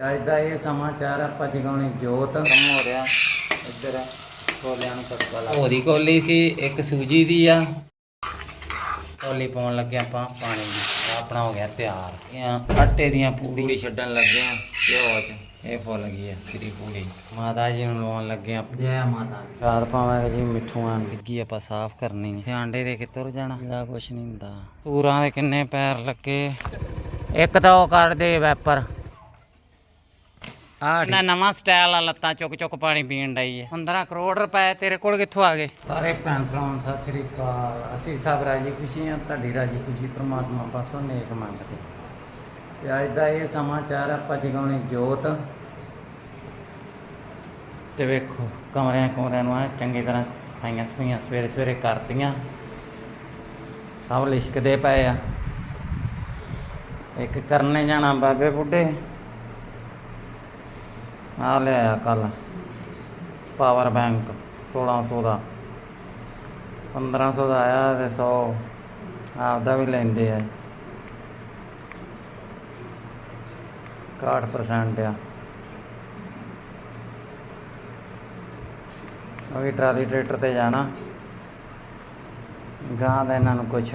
ਅੱਜ ਦਾ ਇਹ ਸਮਾਚਾਰ ਆਪਾਂ ਜਗਾਉਣੀ ਜੋਤ। ਕੰਮ ਹੋ ਰਿਹਾ। ਇੱਧਰ ਛੋਲਿਆਂ ਨੂੰ ਤੜਕਾ ਲਾ। ਉਹਦੀ ਕੋਲੀ ਸੀ ਇੱਕ ਸੂਜੀ ਦੀ ਆ। ਕੋਲੀ ਪਾਉਣ ਲੱਗੇ ਆਪਾਂ ਪਾਣੀ ਦੀ। ਆਪਣਾ ਹੋ ਗਿਆ ਤਿਆਰ। ਇਹ ਆਟੇ ਦੀਆਂ ਪੂੜੀ ਛੱਡਣ ਲੱਗੇ ਆ ਘਿਓ ਚ। ਇਹ ਫੁੱਲ ਗਈ ਆ ਸ੍ਰੀ ਪੂੜੀ। ਮਾਤਾ ਜੀ ਨੂੰ ਲਵਾਉਣ ਲੱਗੇ ਆ ਜੈ ਮਾਤਾ ਦੀ। ਸਾਧ ਪਾਵਾਂਗੇ ਜੀ ਮਿੱਠੂ ਆਣ ਲੱਗੀ ਆਪਾਂ ਸਾਫ਼ ਕਰਨੀ ਹੈ ਤੇ ਆਂਡੇ ਦੇ ਕੇ ਤੁਰ ਜਾਣਾ। ਇਹਦਾ ਕੁਛ ਨਹੀਂ ਹੁੰਦਾ। ਪੂਰਾਂ ਦੇ ਕਿੰਨੇ ਪੈਰ ਲੱਗੇ। ਇੱਕ ਤਾਂ ਉਹ ਕਰ ਦੇ ਵੈਪਰ। ਆ ਨਾ ਨਵਾਂ ਸਟਾਈਲ ਆ ਲੱਤਾਂ ਚੁੱਕ ਚੁੱਕ ਪਾਣੀ ਪੀਣ ਡਈ ਹੈ 15 ਕਰੋੜ ਰੁਪਏ ਤੇਰੇ ਕੋਲ ਕਿੱਥੋਂ ਆ ਗਏ? ਸਾਰੇ ਭੈਣ ਭਰਾਵਾਂ ਸਤਿ ਸ੍ਰੀ ਅਕਾਲ। ਅਸੀਂ ਸਭ ਰਾਜੀ ਖੁਸ਼ੀ ਹਾਂ ਤੁਹਾਡੀ ਰਾਜੀ ਖੁਸ਼ੀ ਪ੍ਰਮਾਤਮਾ ਪਾਸੋਂ ਨੇਕ ਮੰਗਦੇ। ਤੇ ਅੱਜ ਦਾ ਇਹ ਸਮਾਚਾਰ ਆਪਾਂ ਜਗਾਉਣੀ ਜੋਤ। ਤੇ ਵੇਖੋ ਕਮਰਿਆਂ ਕਮਰਿਆਂ ਨੂੰ ਆ ਚੰਗੀ ਤਰ੍ਹਾਂ ਸਫਾਈਆਂ ਸਫਾਈਆਂ ਸਵੇਰੇ ਸਵੇਰੇ ਕਰਤੀਆਂ। ਸਭ ਲਿਸ਼ਕਦੇ ਪਏ ਆ। ਇੱਕ ਕਰਨੇ ਜਾਣਾ ਬਾਬੇ ਬੁੱਢੇ। ਆ ਲਿਆ ਕੱਲ ਪਾਵਰ ਬੈਂਕ 1600 ਦਾ। 1500 ਦਾ ਆਇਆ ਤੇ 100 ਆਪਦਾ ਵੀ ਲੈਂਦੇ ਆ। 61% ਆ। ਉਹ ਵੀ ਟਰਾਲੀ ਟਰੈਕਟਰ ਤੇ ਜਾਣਾ। ਗਾਂ ਦਾ ਇਹਨਾਂ ਨੂੰ ਕੁਛ।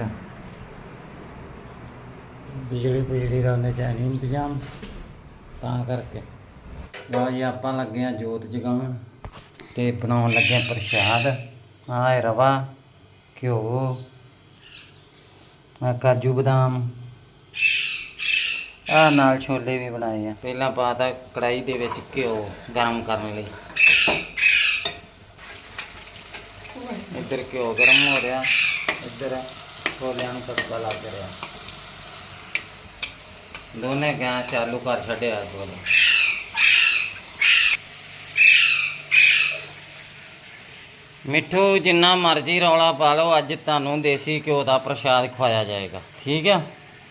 ਬਿਜਲੀ ਬਿਜਲੀ ਦਾ ਉਹਨੇ ਚਾਹੀ ਨਹੀਂ ਇੰਤਜ਼ਾਮ। ਤਾਂ ਕਰਕੇ। ਲਓ ਜੀ, ਆਪਾਂ ਲੱਗੇ ਆ ਜੋਤ ਜਗਾਉਣ ਤੇ ਬਣਾਉਣ ਲੱਗੇ ਪ੍ਰਸ਼ਾਦ। ਆਹ ਹੈ ਰਵਾ ਘਿਓ ਆ ਕਾਜੂ ਬਦਾਮ। ਆ ਨਾਲ ਛੋਲੇ ਵੀ ਬਣਾਏ ਆ। ਪਹਿਲਾਂ ਪਾਤਾ ਕੜਾਈ ਦੇ ਵਿੱਚ ਘਿਓ ਗਰਮ ਕਰਨ ਲਈ। ਇੱਧਰ ਘਿਓ ਗਰਮ ਹੋ ਰਿਹਾ, ਇੱਧਰ ਛੋਲਿਆਂ ਨੂੰ ਤੜਕਾ ਲੱਗ ਰਿਹਾ। ਦੋਨੇ ਗੈਸ ਚਾਲੂ ਕਰ ਛੱਡਿਆ ਦੋਨੇ ਮਿੱਠੂ, ਜਿੰਨਾ ਮਰਜ਼ੀ ਰੌਲਾ ਪਾ ਲਓ, ਅੱਜ ਤੁਹਾਨੂੰ ਦੇਸੀ ਘਿਓ ਦਾ ਪ੍ਰਸ਼ਾਦ ਖਵਾਇਆ ਜਾਏਗਾ। ਠੀਕ ਆ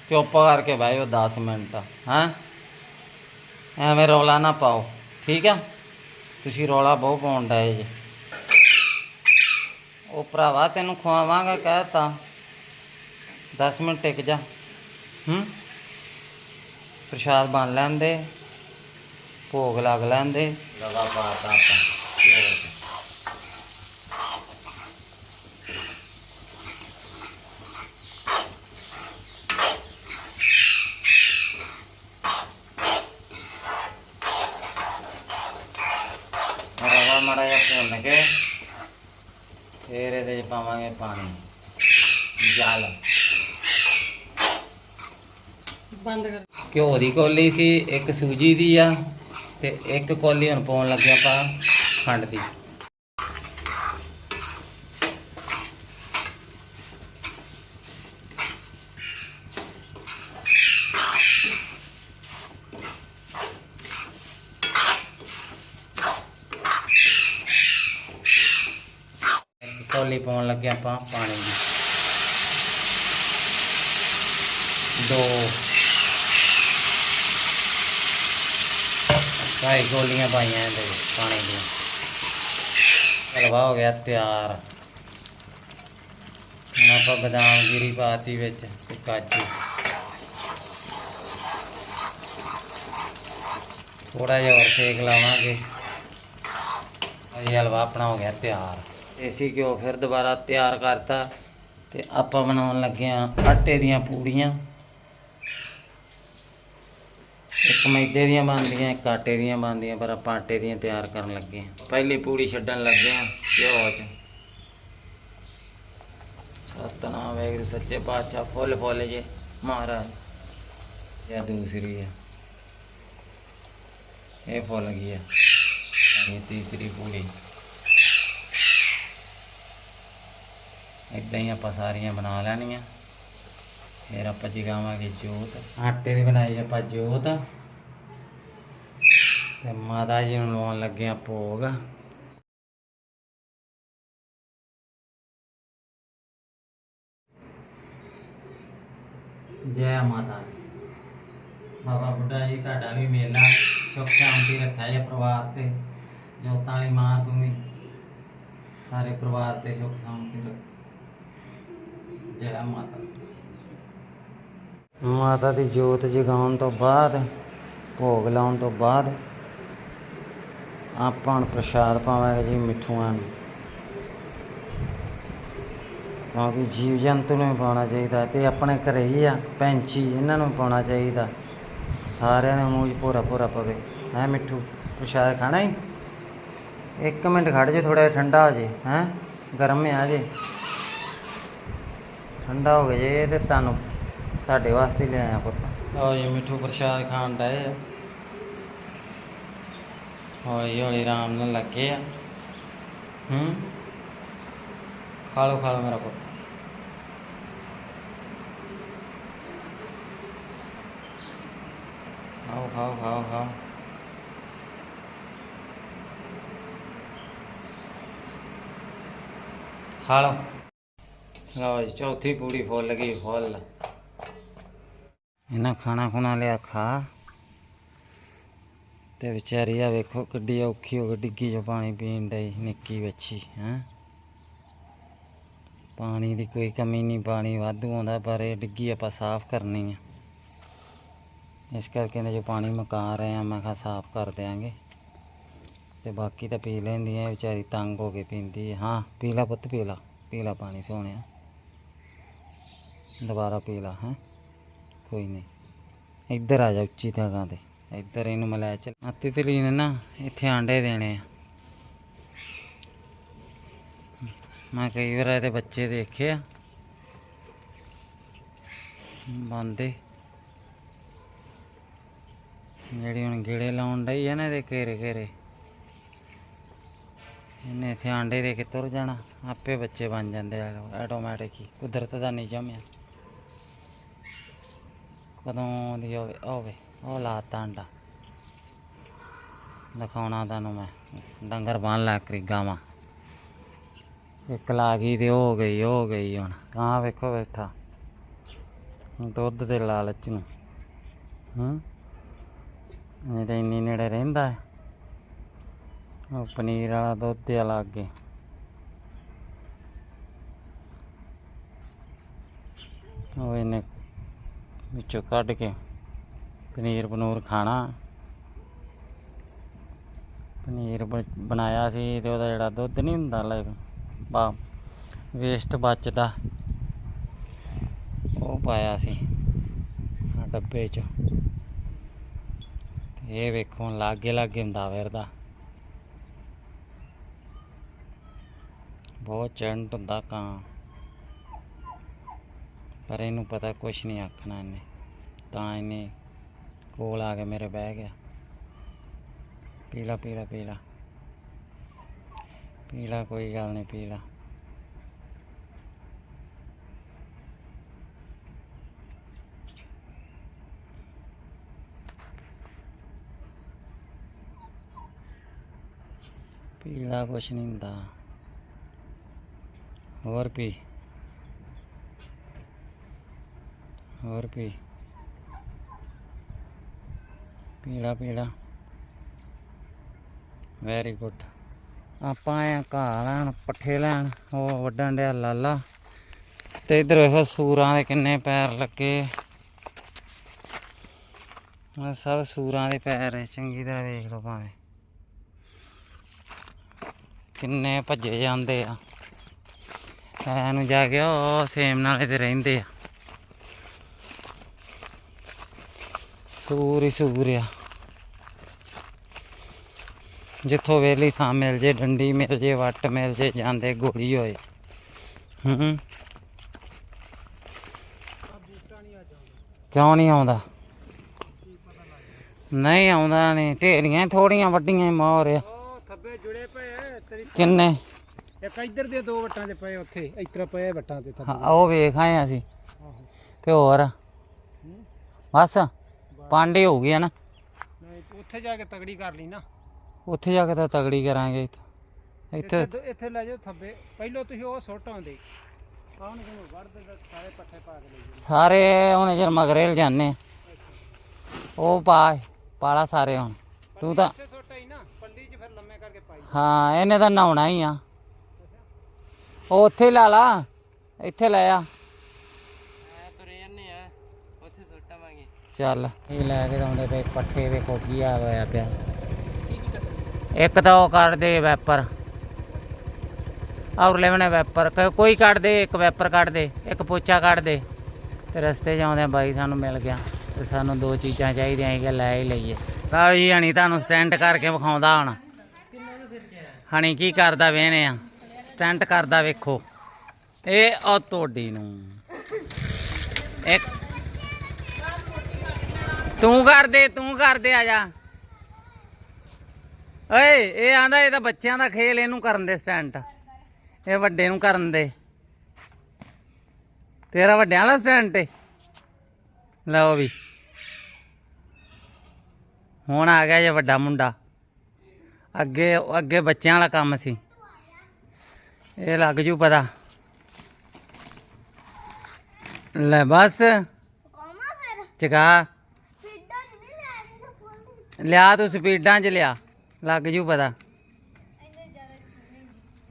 ਚੁੱਪ ਕਰਕੇ ਬਹਿਓ 10 ਮਿੰਟ। ਹਾਂ? ਐਵੇਂ ਰੌਲਾ ਨਾ ਪਾਓ। ਠੀਕ ਆ ਤੁਸੀਂ ਰੌਲਾ ਬਹੁਤ ਪਾਉਣ ਡਏ ਜੇ। ਉਹ ਭਰਾਵਾ, ਤੈਨੂੰ ਖਵਾਵਾਂਗਾ ਕਹਿਤਾ 10 ਮਿੰਟ ਟਿਕ ਜਾ। ਹੂੰ? ਪ੍ਰਸ਼ਾਦ ਬਣ ਲੈਂਦੇ। ਭੋਗ ਲੱਗ ਲੈਂਦੇ। ਲਗਾ ਪਾਤਾ ਆਪਾਂ। ਮੜਾ ਜਿਹਾ ਭੁੰਨ ਕੇ ਫਿਰ ਇਹਦੇ 'ਚ ਪਾਵਾਂਗੇ ਪਾਣੀ ਜਲ। ਬੰਦ ਕਰ। ਘਿਓ ਦੀ ਕੋਲੀ ਸੀ ਇੱਕ ਸੂਜੀ ਦੀ ਆ ਤੇ ਇੱਕ ਕੋਲੀ ਹੁਣ ਪਾਉਣ ਲੱਗੇ ਆਪਾਂ ਖੰਡ ਦੀ ਇੱਕ ਕੋਲੀ ਪਾਉਣ ਲੱਗੇ ਆਪਾਂ ਪਾਣੀ ਦੀ ਦੋ। ਢਾਈ ਗੋਲੀਆਂ ਪਾਈਆਂ ਇਹਦੇ ਪਾਣੀ ਦੀਆਂ। ਹਲਵਾ ਹੋ ਗਿਆ ਤਿਆਰ। ਹੁਣ ਆਪਾਂ ਬਦਾਮ ਗਿਰੀ ਪਾਤੀ ਵਿੱਚ ਤੇ ਕਾਜੂ ਥੋੜਾ ਜਿਹਾ ਹੋਰ ਸੇਕ ਲਾਵਾਂਗੇ। ਇਹ ਹਲਵਾ ਆਪਣਾ ਹੋ ਗਿਆ ਤਿਆਰ। ਦੇਸੀ ਘਿਓ ਫਿਰ ਦੁਬਾਰਾ ਤਿਆਰ ਕਰਤਾ ਤੇ ਆਪਾਂ ਬਣਾਉਣ ਲੱਗੇ ਆ ਆਟੇ ਦੀਆਂ ਪੂੜੀਆਂ। ਇੱਕ ਮੈਦੇ ਦੀਆਂ ਬਣਦੀਆਂ, ਇੱਕ ਆਟੇ ਦੀਆਂ ਬਣਦੀਆਂ, ਪਰ ਆਪਾਂ ਆਟੇ ਦੀਆਂ ਤਿਆਰ ਕਰਨ ਲੱਗੇ ਹਾਂ। ਪਹਿਲੀ ਪੂੜੀ ਛੱਡਣ ਲੱਗੇ ਹਾਂ ਘਿਓ ਚ। ਸਤਨਾਮ ਵਾਹਿਗੁਰੂ, ਸੱਚੇ ਪਾਤਸ਼ਾਹ, ਫੁੱਲ ਫੁੱਲ ਜੇ, ਮਹਾਰਾਜ। ਇਹ ਦੂਸਰੀ ਹੈ ਇਹ ਫੁੱਲ ਗਈ ਆ? ਇਹ ਤੀਸਰੀ ਪੂੜੀ। ਇਦਾਂ ਹੀ ਆਪਾਂ ਸਾਰੀਆਂ ਬਣਾ ਲੈਣੀਆਂ। ਫਿਰ ਆਪਾਂ ਜਗਾਵਾਂਗੇ ਜੋਤ। ਆਟੇ ਦੀ ਬਣਾਈ ਆਪਾਂ ਜੋਤ। ਤੇ ਮਾਤਾ ਜੀ ਨੂੰ ਲਵਾਉਣ ਲੱਗੇ ਆ ਭੋਗ। ਜੈ ਮਾਤਾ ਦੀ ਬਾਬਾ ਬੁੱਢਾ ਜੀ, ਤੁਹਾਡਾ ਵੀ ਮੇਲਾ ਸੁਖ ਸ਼ਾਂਤੀ ਰੱਖਿਆ ਜੇ ਪਰਿਵਾਰ ਤੇ, ਜੋਤਾਂ ਵਾਲੀ ਮਾਂ ਤੂੰ ਵੀ। ਸਾਰੇ ਪਰਿਵਾਰ ਤੇ ਸੁਖ ਸ਼ਾਂਤੀ ਰੱਖ। ਜੈ ਮਾਤਾ ਮਾਤਾ ਦੀ ਜੋਤ ਜਗਾਉਣ ਤੋਂ ਬਾਅਦ, ਭੋਗ ਲਾਉਣ ਤੋਂ ਬਾਅਦ ਆਪਾਂ ਨੂੰ ਪ੍ਰਸ਼ਾਦ ਪਾਵਾਂਗੇ ਜੀ ਮਿੱਠੂਆਂ ਨੂੰ। ਕਿਉਂਕਿ ਜੀਵ ਜੰਤੂ ਨੂੰ ਵੀ ਪਾਉਣਾ ਚਾਹੀਦਾ ਤੇ ਆਪਣੇ ਘਰੇ ਹੀ ਆ, ਪੈਂਚੀ ਇਹਨਾਂ ਨੂੰ ਪਾਉਣਾ ਚਾਹੀਦਾ। ਸਾਰਿਆਂ ਦੇ ਮੂੰਹ 'ਚ ਭੋਰਾ ਭੋਰਾ ਪਵੇ, ਹੈ ਮਿੱਠੂ, ਪ੍ਰਸ਼ਾਦ ਖਾਣਾ ਹੀ ਇੱਕ ਮਿੰਟ ਖੜ ਜੇ ਥੋੜਾ ਠੰਡਾ ਹੋ ਜੇ, ਹੈ? ਗਰਮ ਆ ਜੇ। ਠੰਡਾ ਹੋ ਗਿਆ ਜੇ ਤੇ ਤੁਹਾਨੂੰ ਤੁਹਾਡੇ ਵਾਸਤੇ ਲਿਆਇਆ ਪੁੱਤ। ਆਓ ਮਿੱਠੂ ਪ੍ਰਸ਼ਾਦ ਖਾਣ ਡਏ ਆ। ਹੌਲੀ ਹੌਲੀ ਆਰਾਮ ਨਾਲ ਲੱਗੇ ਆ। ਹੂੰ? ਖਾ ਲਓ ਖਾ ਲਓ ਮੇਰਾ ਪੁੱਤ। ਖਾਓ ਖਾਓ ਖਾਓ ਖਾਓ। ਖਾ ਲਓ। ਲਓ ਜੀ, ਚੌਥੀ ਪੂੜੀ ਫੁੱਲ ਗਈ, ਫੁੱਲ। ਇਹਨਾਂ ਖਾਣਾ ਖੁਣਾ ਲਿਆ ਖਾ। ਤੇ ਵਿਚਾਰੀ ਆ ਵੇਖੋ ਕਿੱਡੀ ਔਖੀ ਹੋ ਕੇ ਡਿੱਗੀ ਜੋ ਪਾਣੀ ਪੀਣ ਡਈ, ਨਿੱਕੀ ਬੱਚੀ, ਹੈ। ਪਾਣੀ ਦੀ ਕੋਈ ਕਮੀ ਨਹੀਂ, ਪਾਣੀ ਵਾਧੂ ਆਉਂਦਾ, ਪਰ ਇਹ ਡਿੱਗੀ ਆਪਾਂ ਸਾਫ਼ ਕਰਨੀ ਆ। ਇਸ ਕਰਕੇ ਨੇ ਜੋ ਪਾਣੀ ਮਕਾ ਰਹੇ ਆ, ਮੈਂ ਕਿਹਾ ਸਾਫ਼ ਕਰ ਦਿਆਂਗੇ। ਤੇ ਬਾਕੀ ਤਾਂ ਪੀ ਲੈਂਦੀ ਆ ਵਿਚਾਰੀ ਤੰਗ ਹੋ ਕੇ ਪੀਂਦੀ ਹੈ ਹਾਂ ਪੀਲਾ ਪੁੱਤ ਪੀਲਾ ਪਾਣੀ ਸੋਹਣਿਆ। ਦੁਬਾਰਾ ਪੀਲਾ ਹੈ। ਕੋਈ ਨਹੀਂ ਇੱਧਰ ਆ ਜਾ ਉੱਚੀ ਥਾਂ ਤੇ ਇੱਧਰ ਇਹਨੂੰ ਮੈਂ ਲੈ ਚੱਲ ਆ ਨੇ ਨਾ ਇੱਥੇ ਆਂਡੇ ਦੇਣੇ ਆ ਮੈਂ ਕਈ ਵਾਰ ਇਹਦੇ ਬੱਚੇ ਦੇਖੇ ਆ ਬੰਦੇ ਜਿਹੜੀ ਹੁਣ ਗੇੜੇ ਲਾਉਣ ਡਈ ਆ ਨਾ ਇਹਦੇ ਘੇਰੇ ਘੇਰੇ ਇਹਨੇ ਇੱਥੇ ਆਂਡੇ ਦੇ ਕੇ ਤੁਰ ਜਾਣਾ ਆਪੇ ਬੱਚੇ ਬਣ ਜਾਂਦੇ ਆ ਆਟੋਮੈਟਿਕ ਹੀ ਕੁਦਰਤ ਦਾ ਨਿਯਮ ਆ ਕਦੋਂ ਦੀ ਹੋਵੇ ਹੋਵੇ ਉਹ ਲਾਤਾ ਅੰਡਾ। ਦਿਖਾਉਣਾ ਤੁਹਾਨੂੰ ਮੈਂ। ਡੰਗਰ ਬੰਨ ਲਾ ਕਰੀ ਗਾਵਾਂ ਇੱਕ ਲਾ ਗਈ ਤੇ ਹੋ ਗਈ ਹੋ ਗਈ ਹੁਣ। ਕਾਂ ਵੇਖੋ ਬੈਠਾ। ਦੁੱਧ ਦੇ ਲਾਲਚ ਨੂੰ। ਹੂੰ? ਇਹ ਤਾਂ ਇੰਨੀ ਨੇੜੇ ਰਹਿੰਦਾ ਹੈ। ਉਹ ਪਨੀਰ ਵਾਲਾ ਦੁੱਧ ਵਾਲਾ ਅੱਗੇ ਉਹ ਇਹਨੇ ਵਿੱਚੋਂ ਕੱਢ ਕੇ ਪਨੀਰ ਪਨੂਰ ਖਾਣਾ। ਪਨੀਰ ਬਣਾਇਆ ਸੀ ਤੇ ਉਹਦਾ ਜਿਹੜਾ ਦੁੱਧ ਨਹੀਂ ਹੁੰਦਾ ਲਾਈਕ ਬਾ ਵੇਸਟ ਬਚਦਾ। ਉਹ ਪਾਇਆ ਸੀ ਆਹ ਡੱਬੇ 'ਚ। ਇਹ ਵੇਖੋ ਲਾਗੇ ਲਾਗੇ ਹੁੰਦਾ ਫਿਰਦਾ। ਬਹੁਤ ਚੰਟ ਹੁੰਦਾ ਕਾਂ। ਪਰ ਇਹਨੂੰ ਪਤਾ ਕੁਛ ਨਹੀਂ ਆਖਣਾ ਇਹਨੇ। ਤਾਂ ਇਹਨੇ ਕੋਲ ਆ ਕੇ ਮੇਰੇ ਬਹਿ ਗਿਆ। ਪੀਲਾ ਪੀਲਾ ਪੀਲਾ। ਪੀਲਾ ਕੋਈ ਗੱਲ ਨਹੀਂ, ਪੀਲਾ। ਪੀਲਾ ਕੁਛ ਨਹੀਂ ਹੁੰਦਾ। ਹੋਰ ਪੀ। ਹੋਰ ਪੀ ਪੀਲਾ ਪੀਲਾ। ਵੈਰੀ ਗੁੱਡ ਆਪਾਂ ਆਏ ਆ ਘਾਹ ਲੈਣ, ਪੱਠੇ ਲੈਣ, ਉਹ ਵੱਡਣ ਡਿਆ ਲਾਲਾ। ਤੇ ਇਧਰ ਵੇਖੋ ਸੂਰਾਂ ਦੇ ਕਿੰਨੇ ਪੈਰ ਲੱਗੇ। ਆ ਸਭ ਸੂਰਾਂ ਦੇ ਪੈਰ ਹੈ ਚੰਗੀ ਤਰ੍ਹਾਂ ਵੇਖ ਲਓ ਭਾਵੇਂ। ਕਿੰਨੇ ਭੱਜੇ ਜਾਂਦੇ ਆ। ਐਨੂੰ ਜਾ ਕੇ ਉਹ ਸੇਮ ਨਾਲੇ ਤੇ ਰਹਿੰਦੇ ਆ। ਸੂਰ ਹੀ ਸੂਰ ਆ। ਜਿੱਥੋਂ ਵੇਲੀ ਥਾਂ ਮਿਲ ਜੇ ਡੰਡੀ ਮਿਲ ਜੇ ਵੱਟ ਮਿਲ ਜੇ ਜਾਂਦੇ ਗੋਲੀ ਹੋਏ। ਹੂੰ। ਕਿਉਂ ਨਹੀਂ ਆਉਂਦਾ? ਨਹੀਂ ਆਉਂਦਾ ਨਹੀਂ। ਢੇਰੀਆਂ ਥੋੜੀਆਂ ਵੱਡੀਆਂ ਹੀ ਮੋਰ ਆ। ਥੱਬੇ ਜੁੜੇ ਪਏ ਕਿੰਨੇ? ਇੱਕ ਇੱਧਰ ਦੇ ਦੋ ਵਟਾਂ 'ਚ ਪਏ ਉੱਥੇ ਇਤਰਾ ਪਏ ਵਟਾਂ ਤੇ ਹਾਂ, ਉਹ ਵੇਖ ਆਏ ਅਸੀਂ। ਤੇ ਹੋਰ? ਬਸ। ਪਾਂਡੇ ਹੋ ਗਿਆ ਨਾ। ਨਹੀਂ ਉੱਥੇ ਜਾ ਕੇ ਤਗੜੀ ਕਰ ਲਈ ਨਾ। ਉੱਥੇ ਜਾ ਕੇ ਤਾਂ ਤਗੜੀ ਕਰਾਂਗੇ ਇੱਥੇ। ਇੱਥੇ ਇੱਥੇ ਇੱਥੇ ਲੈ ਜਾਓ ਥੱਬੇ। ਪਹਿਲਾਂ ਤੁਸੀਂ ਉਹ ਸੁੱਟ ਆਉਂਦੇ। ਆਉਣ ਕਿਉਂ ਵੜਦੇ ਤਾਂ ਸਾਰੇ ਪੱਠੇ ਪਾ ਕੇ ਲੈ ਜਾਓ। ਸਾਰੇ ਹੁਣ ਜਰ ਮਗਰੇ ਲ ਜਾਂਦੇ ਆ। ਉਹ ਪਾ ਪਾਲਾ ਸਾਰੇ ਹੁਣ। ਤੂੰ ਤਾਂ ਇੱਥੇ ਸੁੱਟ ਆਈ ਨਾ ਪੱਲੀ 'ਚ ਫਿਰ ਲੰਮੇ ਕਰਕੇ ਪਾਈ। ਹਾਂ ਇਹਨੇ ਤਾਂ ਨਹਾਉਣਾ ਹੀ ਆ। ਉਹ ਉੱਥੇ ਹੀ ਲਾ ਲਾ। ਇੱਥੇ ਲੈ ਆ ਐ ਤੁਰੇ ਜੰਨੇ ਆ ਉੱਥੇ ਸੁੱਟਾਵਾਂਗੇ ਚੱਲ। ਇਹ ਲੈ ਕੇ ਆਉਂਦੇ ਪਏ, ਪੱਠੇ ਵੇਖੋ ਕੀ ਆ ਹੋਇਆ ਪਿਆ। ਇੱਕ ਤਾਂ ਉਹ ਕੱਢਦੇ ਵੈਪਰ। ਔਰ ਲੈਵਣੇ ਵੈਪਰ। ਕੋਈ ਕੱਢ ਦੇ, ਇੱਕ ਵੈਪਰ ਕੱਢ ਦੇ, ਇੱਕ ਪੋਚਾ ਕੱਢ ਦੇ। ਤੇ ਰਸਤੇ 'ਚ ਆਉਂਦੇ ਬਾਈ ਸਾਨੂੰ ਮਿਲ ਗਿਆ ਤੇ ਸਾਨੂੰ ਦੋ ਚੀਜ਼ਾਂ ਚਾਹੀਦੀਆਂ ਸੀ ਕਿ ਲੈ ਹੀ ਲਈਏ। ਤਾਂ ਜੀ ਹਣੀ ਤੁਹਾਨੂੰ ਸਟੈਂਡ ਕਰਕੇ ਵਿਖਾਉਂਦਾ ਹੁਣ। ਹਣੀ ਕੀ ਕਰਦਾ ਵੇਹਣੇ ਆ। ਸਟੈਂਡ ਕਰਦਾ ਵੇਖੋ। ਇਹ ਉਹ ਤੁਹਾਡੀ ਨੂੰ। ਇੱਕ ਤੂੰ ਕਰ ਦੇ ਤੂੰ ਕਰ ਦੇ ਆ ਜਾ। ਓਏ ਇਹ ਆਂਦਾ ਇਹ ਤਾਂ ਬੱਚਿਆਂ ਦਾ ਖੇਲ ਇਹਨੂੰ ਕਰਨ ਦੇ ਸਟੈਂਡ ਇਹ ਵੱਡੇ ਨੂੰ ਕਰਨ ਦੇ। ਤੇਰਾ ਵੱਡਿਆਂ ਵਾਲਾ ਸਟੈਂਡ ਤੇ ਲਓ ਵੀ। ਹੁਣ ਆ ਗਿਆ ਜੇ ਵੱਡਾ ਮੁੰਡਾ। ਅੱਗੇ ਅੱਗੇ ਬੱਚਿਆਂ ਵਾਲਾ ਕੰਮ ਸੀ। ਇਹ ਲੱਗ ਜੂ ਪਤਾ। ਲੈ ਬਸ। ਚਕਾ ਫਿੱਡਾ ਨਹੀਂ ਲੈਣੀ ਤਾਂ ਫੋਨ ਲਿਆ ਤੂੰ ਸਪੀਡਾਂ 'ਚ ਲਿਆ, ਲੱਗ ਜੂ ਪਤਾ।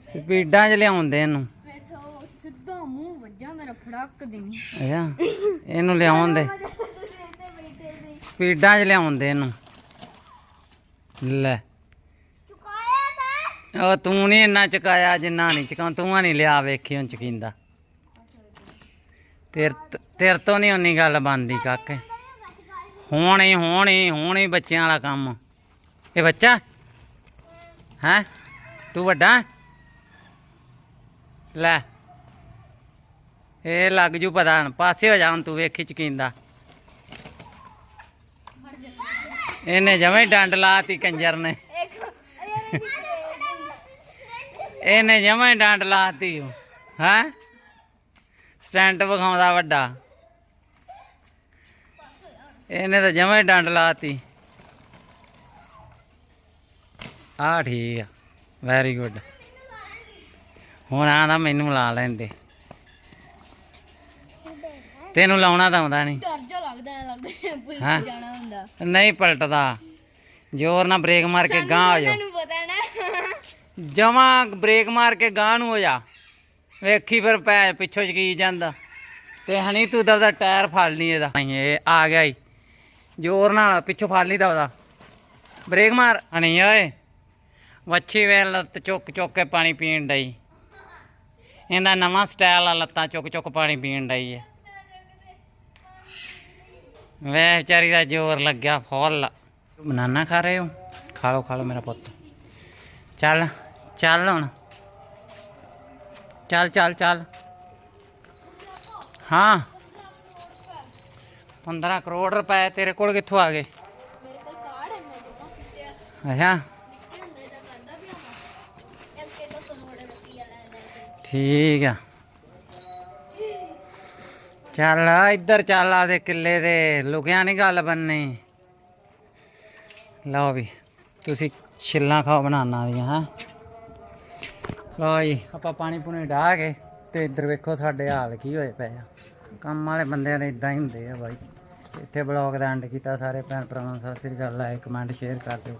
ਸਪੀਡਾਂ 'ਚ ਲਿਆਉਂਦੇ ਇਹਨੂੰ। ਮੈਥੋਂ ਸਿੱਧਾ ਮੂੰਹ ਵੱਜਾ ਮੇਰਾ ਫੜਕ ਦੇਣੀ ਅੱਛਾ, ਇਹਨੂੰ ਲਿਆਉਣ ਦੇ। ਸਪੀਡਾਂ 'ਚ ਲਿਆਉਂਦੇ ਇਹਨੂੰ। ਲੈ। ਉਹ ਤੂੰ ਨਹੀਂ ਇੰਨਾ ਚਕਾਇਆ, ਜਿੰਨਾ ਨਹੀਂ ਚਕਾ ਤੂੰ ਨਹੀਂ ਲਿਆ ਵੇਖੀ ਹੁਣ ਚਕਿੰਦਾ। ਤੇਰ ਤੇਰ ਤੋਂ ਨਹੀਂ ਉਨੀ ਗੱਲ ਬਣਦੀ ਕਾਕੇ। ਹੁਣ ਹੀ ਹੁਣ ਬੱਚਿਆਂ ਵਾਲਾ ਕੰਮ। ਇਹ ਬੱਚਾ? ਹੈ? ਤੂੰ ਵੱਡਾ? ਲੈ। ਇਹ ਲੱਗ ਜੂ ਪਤਾ ਹੁਣ, ਪਾਸੇ ਹੋ ਜਾਣ ਤੂੰ ਵੇਖੀ ਚਕਿੰਦਾ ਇਹਨੇ ਜਵੇਂ ਡੰਡ ਲਾਤੀ ਕੰਜਰ ਨੇ। ਇੱਕ ਇਹਨੇ ਜਮਾਂ ਡਾਂਡ ਲਾਤੀ ਹੈ? ਸਟੈਂਟ ਵਿਖਾਉਂਦਾ ਵੱਡਾ। ਇਹਨੇ ਤਾਂ ਜਮਾਂ ਡਾਂਡ ਲਾਤੀ ਆ ਠੀਕ ਆ ਵੈਰੀ ਗੁੱਡ ਹੁਣ ਆਂਦਾ ਮੈਨੂੰ ਲਾ ਲੈਂਦੇ। ਤੈਨੂੰ ਲਾਉਣਾ ਤਾਂ ਆਉਂਦਾ ਨਹੀਂ। ਡਰ ਜਾ ਲੱਗਦਾ ਐ ਲੱਗਦਾ ਪੁਲਿਸ ਹੈਂ? ਜਾਣਾ ਹੁੰਦਾ। ਨਹੀਂ ਪਲਟਦਾ। ਜ਼ੋਰ ਨਾਲ ਬ੍ਰੇਕ ਮਾਰ ਕੇ ਗਾਂ ਹੋ ਜਾ। ਤੁਹਾਨੂੰ ਪਤਾ ਨਾ। ਜਮਾ ਬ੍ਰੇਕ ਮਾਰ ਕੇ ਗਾਂ ਨੂੰ ਹੋ ਜਾ। ਵੇਖੀ ਫਿਰ ਪੈ ਪਿੱਛੋਂ ਚਕੀ ਜਾਂਦਾ। ਤੇ ਹਣੀ ਤੂੰ ਦਾ ਟਾਇਰ ਫੜ ਲਈ ਇਹਦਾ। ਇਹ ਆ ਗਿਆ ਜ਼ੋਰ ਨਾਲ ਪਿੱਛੋਂ ਫੜ ਲਈ ਦਾ ਉਹਦਾ। ਬ੍ਰੇਕ ਮਾਰ। ਅਣੀ ਓਏ। ਵੱਛੀ ਵੇ ਲੱਤ ਚੁੱਕ ਚੁੱਕ ਕੇ ਪਾਣੀ ਪੀਣ ਡਈ। ਇਹਦਾ ਨਵਾਂ ਸਟਾਈਲ ਆ ਲੱਤਾਂ ਚੁੱਕ ਚੁੱਕ ਪਾਣੀ ਪੀਣ ਡਈ ਹੈ ਵੇ ਵਿਚਾਰੀ ਦਾ ਜ਼ੋਰ ਲੱਗਿਆ ਫੁੱਲ। ਬਨਾਨਾ ਖਾ ਰਹੇ ਹੋ? ਖਾ ਲਓ ਖਾ ਲਓ ਮੇਰਾ ਪੁੱਤ। ਚੱਲ ਚੱਲ ਹੁਣ। ਚੱਲ ਚੱਲ ਚੱਲ। ਹਾਂ। 15 ਕਰੋੜ ਰੁਪਏ ਤੇਰੇ ਕੋਲ ਕਿੱਥੋਂ ਆ ਗਏ? ਮੇਰੇ ਕੋਲ ਕਾਰਡ ਹੈ ਮੈਂ ਦੇਖਾਂ ਕਿਤੇ ਅੱਛਾ। ਨਿੱਕੇ ਹੁੰਦੇ ਤਾਂ ਕਹਿੰਦਾ ਵੀ ਆਵਾਂ ਐਮਕੇ ਤੋਂ ਕਰੋੜ ਰੁਪਈਆ ਲੈ ਲੈ ਕੇ। ਠੀਕ ਆ। ਚੱਲ ਇੱਧਰ ਚੱਲ ਆਦੇ ਕਿੱਲੇ ਦੇ। ਲੁਕਿਆ ਨਹੀਂ ਗੱਲ ਬੰਨੀ। ਲਓ ਵੀ ਤੁਸੀਂ ਛਿੱਲਾਂ ਖਾਓ ਬਣਾਉਣਾ ਦੀਆਂ ਹਾਂ। ਲਓ ਜੀ ਆਪਾਂ ਪਾਣੀ ਪੂਣੀ ਡਾਹ ਕੇ ਤੇ ਇੱਧਰ ਵੇਖੋ ਸਾਡੇ ਹਾਲ ਕੀ ਹੋਏ ਪਏ ਆ। ਕੰਮ ਵਾਲੇ ਬੰਦਿਆਂ ਦੇ ਇਦਾਂ ਹੀ ਹੁੰਦੇ ਆ ਬਾਈ। ਇੱਥੇ ਬਲੌਗ ਦਾ ਐਂਡ ਕੀਤਾ, ਸਾਰੇ ਭੈਣ ਭਰਾਵਾਂ ਨੂੰ ਸਤਿ ਸ੍ਰੀ ਅਕਾਲ ਲਾਈਕ ਕਮੈਂਟ ਸ਼ੇਅਰ ਕਰ ਦਿਓ।